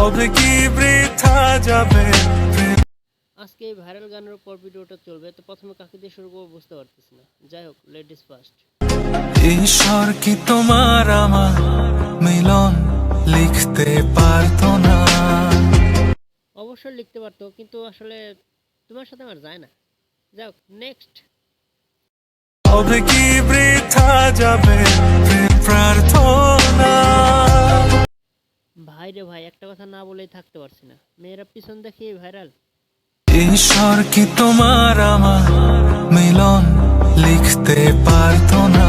হবে কি বৃথা যাবে আজকে এই ভাইরাল গানের উপর ভিডিওটা চলবে তো প্রথমে কাকে দিয়ে শুরু করব বুঝতে পারতেছি না। যাই হোক লেডিস ফার্স্ট ঈশ্বর কি তোমার আমার মিলন লিখতে পারতো না? অবশ্যই লিখতে পারতো কিন্তু আসলে তোমার সাথে আমার যায় না। যাই হোক নেক্সট হবে কি বৃথা যাবে প্রার্থনা ভাই রে ভাই একটা কথা না বলেই থাকতে পারছি না। মেয়েরা পিছন দেখি ভাইরাল ঈশ্বর কি তোমার আমার মিলন লিখতে পারতো না?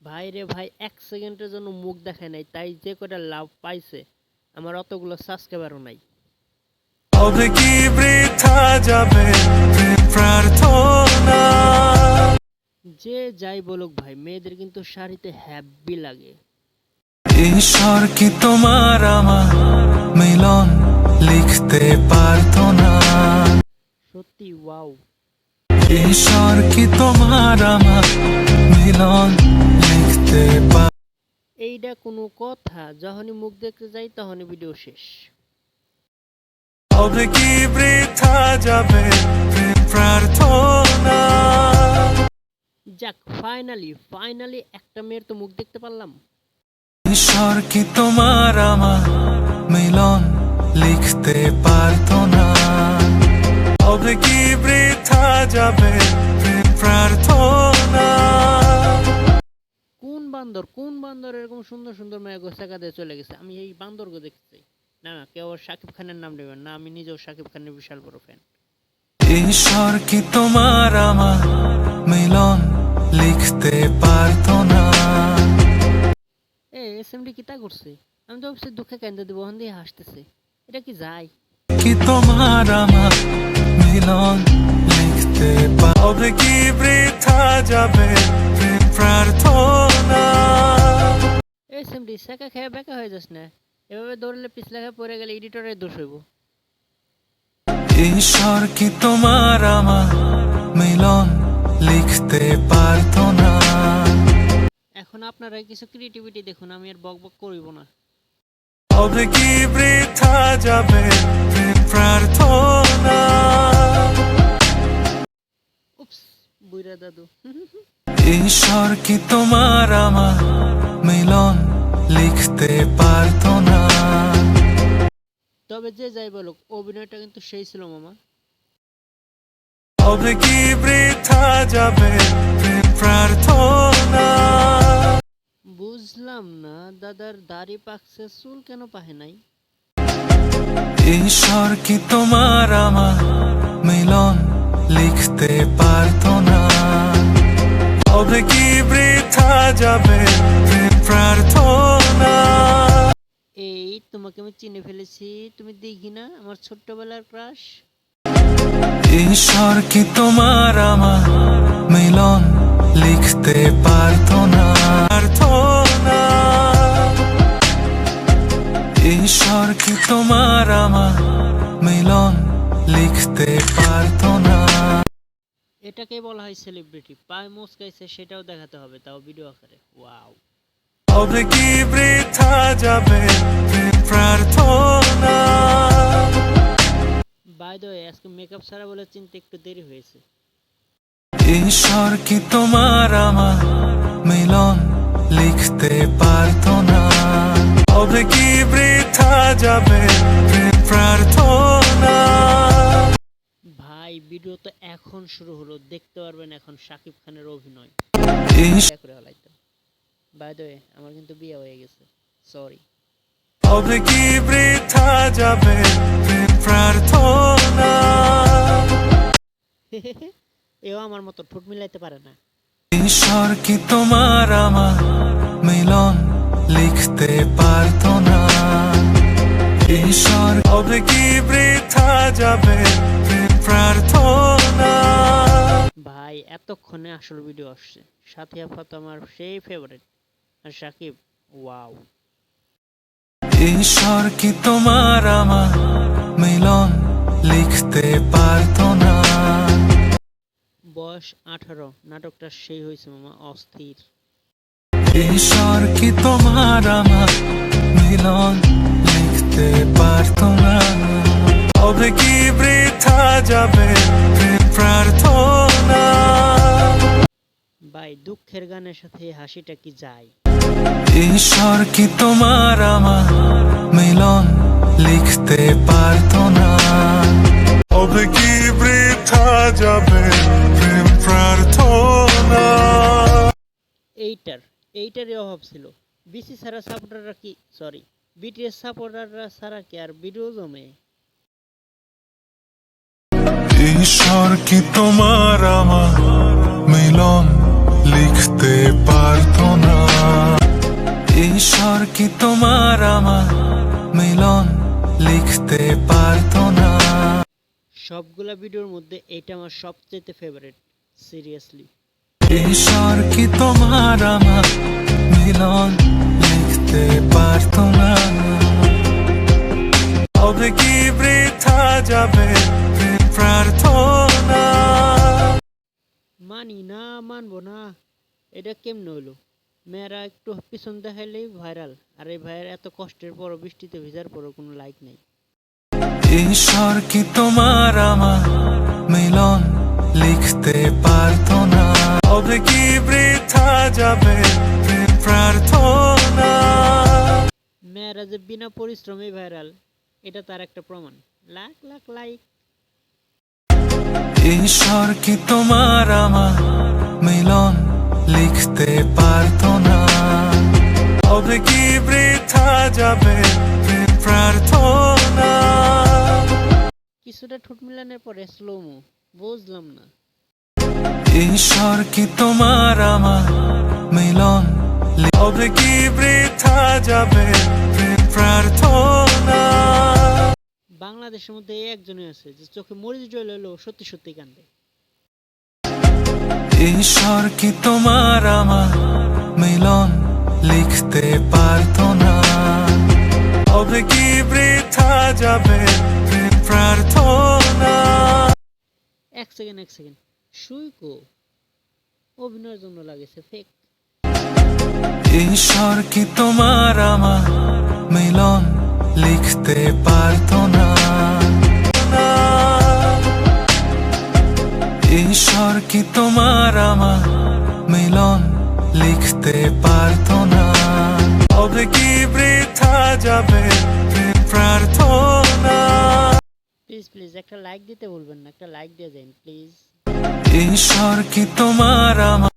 ভাই রে ভাই এক সেকেন্ডের জন্য মুখ দেখায় নাই তাই যে কটা লাভ পাইছে আমার অতগুলো সাবস্ক্রাইবারও নাই। হবে কি বৃথা যাবে প্রার্থনা? যে যাই বলুক ভাই মেয়েদের কিন্তু শাড়িতে হ্যাপি লাগে। ঈশ্বর কি তোমার আমার মিলন লিখতে পারতো না? সত্যি ওয়াও ঈশ্বর কি তোমার আমার মিলন লিখতে পার এইটা কোনো কথা যখনই মুখ দেখতে যাই তখনই ভিডিও শেষ। হবে কি বৃথা যাবে প্রার্থনা? যাক ফাইনালি ফাইনালি একটা মেয়ের তো মুখ দেখতে পারলাম। ঈশ্বর কি তোমার আমার মিলন লিখতে পারতো না? হবে কি বৃথা যাবে প্রার্থনা? কোন বান্দর কোন বান্দর এরকম সুন্দর সুন্দর মেয়ে গোসাকা দিয়ে চলে গেছে? আমি এই বান্দরকে দেখতে চাই না না কেউ শাকিব খানের নাম নেবেন না আমি নিজেও শাকিব খানের বিশাল বড় ফ্যান ঈশ্বর কি তোমার আমার মিলন লিখতে পারতো না? এ এস এম ডি কিতা করছে? আমি তো ভাবছি দুঃখে কেন্দ্র দিব ওখান দিয়ে হাসতেছে। এটা কি যায়? কি তোমার আমার মিলন লিখতে পার হবে কি বৃথা যাবে প্রার্থনা? এস এম সেকা খেয়ে বেকা হয়ে যাস না। এভাবে দৌড়লে পিছলে খেয়ে পড়ে গেলে এডিটরের দোষ হইব। ঈশ্বর কি তোমার আমার মিলন লিখতে পারতো না? এখন আপনারা কিছু ক্রিয়েটিভিটি দেখুন আমি আর বক বক করিব না। হবে কি বৃথা যাবে প্রার্থনা? উপস বুইরা দাদু। ঈশ্বর কি তোমার আমার মিলন লিখতে পারতো না? তবে যে যাই বলুক অভিনয়টা কিন্তু সেই ছিল মামা। হবে কি বৃথা যাবে প্রার্থনা? বুঝলাম না দাদার দাড়ি পাকছে চুল কেন পাহে নাই? ঈশ্বর কি তোমার আমার মিলন লিখতে পারতো না? হবে কি বৃথা যাবে প্রার্থনা? এই তোমাকে আমি চিনে ফেলেছি তুমি দেখি না আমার ছোট্টবেলার ক্রাশ? ঈশ্বর কি তোমার আমার মিলন লিখতে পারতো না? প্রার্থনা। ঈশ্বর কি তোমার আমার মিলন লিখতে পারতো না এটাকে বলা হয় সেলিব্রিটি পায়ে মুসকাইছে সেটাও দেখাতে হবে তাও ভিডিও আকারে। ওয়াও হবে কি বৃথা যাবে প্রার্থনা? বাই দ্য আজকে মেকআপ ছাড়া বলে চিনতে একটু দেরি হয়েছে। ঈশ্বর কি তোমার আমার মিলন লিখতে পারতো না? হবে কি বৃথা যাবে প্রার্থনা? ভাই ভিডিও তো এখন শুরু হলো। দেখতে পারবেন এখন শাকিব খানের অভিনয়। করে হলাইতো বাই দ্য আমার কিন্তু বিয়ে হয়ে গেছে। সরি হবে কি বৃথা যাবে প্রার্থনা? এও আমার মতো ঠোঁট মিলাইতে পারে না। ঈশ্বর কি তোমার আমার মিলন লিখতে পারতো না? ঈশ্বর হবে কি বৃথা যাবে প্রার্থনা? ভাই এতক্ষণে আসল ভিডিও আসছে। সাথে আফা তো আমার সেই ফেভারিট আর সাকিব ওয়াও ঈশ্বর কি তোমার আমার মিলন লিখতে পারতো বয়স আঠারো। নাটকটা সেই হয়েছে মামা অস্থির। ঈশ্বর কি তোমার আমার মিলন লিখতে পারতো না? হবে কি বৃথা যাবে প্রার্থনা? ভাই দুঃখের গানের সাথে হাসিটা কি যায়? ঈশ্বর কি তোমার আমার মিলন লিখতে পারতো না? হবে কি বৃথা যাবে প্রার্থনা। এইটার এইটারই অভাব ছিল। বিসি ছাড়া সাপোর্টাররা কি? সরি বিটিএস সাপোর্টাররা ছাড়া কি আর ভিডিও জমে? ঈশ্বর কি তোমার আমার মিলন লিখতে পারতো না ঈশ্বর কি তোমার আমার মিলন লিখতে পারতো না সবগুলা ভিডিওর মধ্যে এইটা আমার সবচেয়ে ফেভারিট সিরিয়াসলি ঈশ্বর কি তোমার আমার? মিলন লিখতে পারতো না। হবে কি বৃথা যাবে প্রার্থনা? মানি না মানবো না। এটা কেমনে হইল মেয়েরা একটু পিছন দেখাইলেই ভাইরাল আর এই ভাইয়ের এত কষ্টের পর বৃষ্টিতে ভিজার পরও কোনো লাইক নেই। ঈশ্বর কি তোমার আমার? মিলন লিখতে পারতো না। হবে কি বৃথা যাবে প্রেম প্রার্থনা? মেয়েরা যে বিনা পরিশ্রমে ভাইরাল এটা তার একটা প্রমাণ। লাখ লাখ লাইক ঈশ্বর কি তোমার আমার মিলন লিখতে পারতো না? হবে কি বৃথা যাবে প্রেম প্রার্থনা? কিছুটা ঠোঁট মিলানোর পরে স্লোমো বুঝলাম না। ঈশ্বর কি তোমার আমার মিলন? হবে কি বৃথা যাবে প্রার্থনা? বাংলাদেশের মধ্যে এই একজনই আছে যে চোখে মরিচ জল হলো সত্যি সত্যি কান্দে। ঈশ্বর কি তোমার আমার মিলন? লিখতে পারতো না। হবে কি বৃথা যাবে প্রার্থনা? এক সেকেন্ড এক সেকেন্ড সুইকো, অভিনয়ের জন্য লাগেছে ফেক ঈশ্বর কি তোমার আমার মিলন লিখতে পারতো না? ঈশ্বর কি তোমার আমার মিলন লিখতে পারতো না? হবে কি বৃথা যাবে? প্লিজ প্লিজ একটা লাইক দিতে বলবেন না, একটা লাইক দিয়ে যান প্লিজ ঈশ্বর কি তোমার আমার